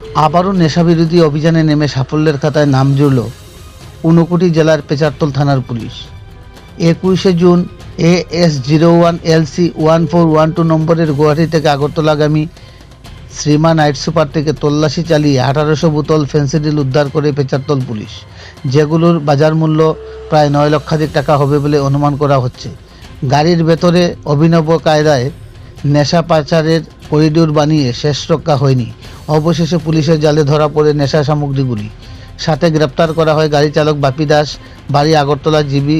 আবারও নেশাবিরোধী অভিযানে নেমে সাফল্যের খাতায় নাম জুড়ল ঊনকোটি জেলার পেচারতল থানার পুলিশ। একুশে June A S zero one L C one four one two নম্বরের গুয়াহাটি থেকে আগরতলাগামী শ্রীমা নাইট সুপার থেকে তল্লাশি চালিয়ে আঠারোশো বোতল ফেন্সিডিল উদ্ধার করে পেচারতল পুলিশ। যেগুলোর বাজার মূল্য প্রায় নয় লক্ষাধিক টাকা হবে বলে অনুমান করা হচ্ছে। গাড়ির ভেতরে অভিনব কায়দায় নেশা পাচারের করিডোর বানিয়ে শেষ রক্ষা হয়নি। অবশেষে পুলিশের জালে ধরা পড়ে নেশা সামগ্রীগুলি। সাথে গ্রেপ্তার করা হয় গাড়ি চালক বাপি দাস, বাড়ি আগরতলা জিবি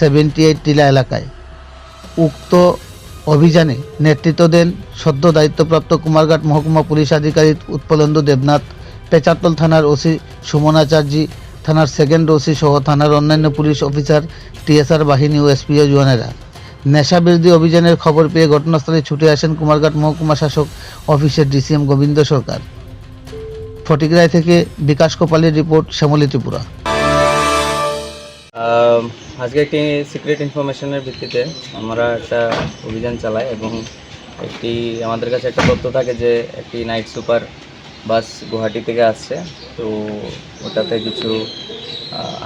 সেভেন্টি এইট টিলা এলাকায়। উক্ত অভিযানে নেতৃত্ব দেন সদ্য দায়িত্বপ্রাপ্ত কুমারঘাট মহকুমা পুলিশ আধিকারিক উৎপলেন্দু দেবনাথ পেচারতল থানার ওসি সুমনাচার্যী থানার সেকেন্ড ওসি সহ থানার অন্যান্য পুলিশ অফিসার, টিএসআর বাহিনী ও এসপিও জওয়ানেরা নেশা বিরোধী অভিযানের খবর পেয়ে ঘটনাস্থলে ছুটে আসেন কুমারঘাট মহকুমা শাসক অফিসের ডিসিএম গোবিন্দ সরকার। ফটিকরায় থেকে বিকাশ কোপালের রিপোর্ট, শ্যামলী ত্রিপুরা। আজকে একটি সিক্রেট ইনফরমেশনের ভিত্তিতে আমরা একটা অভিযান চালাই এবং একটি, আমাদের কাছে একটা তথ্য থাকে যে একটি নাইট সুপার বাস গুয়াহাটি থেকে আসছে। তো ওটাতে কিছু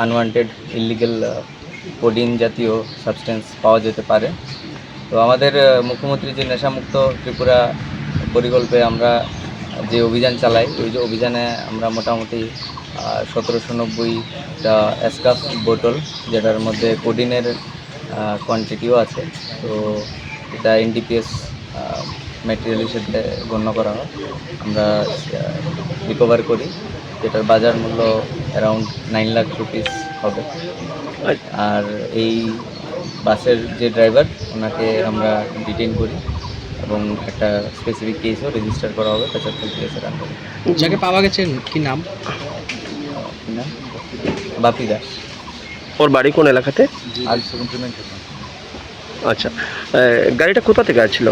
আনওয়ান্টেড ইলিগেল কোডিন জাতীয় সাবস্টেন্স পাওয়া যেতে পারে। তো আমাদের মুখ্যমন্ত্রী যে নেশামুক্ত ত্রিপুরা পরিকল্পে আমরা যে অভিযান চালাই, ওই যে অভিযানে আমরা মোটামুটি সতেরোশো নব্বইটা এসকাফ বোতল যেটার মধ্যে কোডিনের কোয়ান্টিটিও আছে। তো এটা এনডিপিএস ম্যাটেরিয়াল হিসেবে গণ্য করা হয়। আমরা রিকভার করি। যেটার বাজার মূল্য অ্যারাউন্ড নাইন লাখ রুপিস হবে। আর এই বাসের যে ড্রাইভার ওনাকে আমরা ডিটেইন করি এবং একটা স্পেসিফিক কেসও রেজিস্টার করা হবে পঁচাত্তর কেসের আন্ডারে যাকে পাওয়া গেছে কি নাম? নাম? বাপি দাস। ওর বাড়ি কোন এলাকাতে? আচ্ছা গাড়িটা কোথা থেকে আসছিল?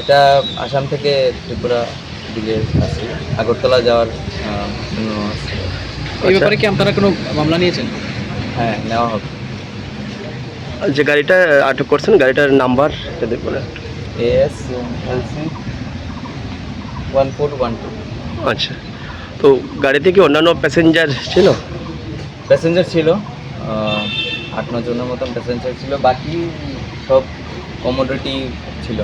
এটা আসাম থেকে ত্রিপুরা দিকে আসছে। আগরতলা যাওয়ার এই ব্যাপারে কি আপনারা কোনো মামলা নিয়েছেন? হ্যাঁ নেওয়া হবে। যে গাড়িটা আটক করছেন গাড়িটার নাম্বার বলে AS LC one four one two আচ্ছা তো গাড়িতে কি অন্যান্য প্যাসেঞ্জার ছিল? প্যাসেঞ্জার ছিল আট ন জনের মতন প্যাসেঞ্জার ছিল বাকি সব কমোডিটি ছিল।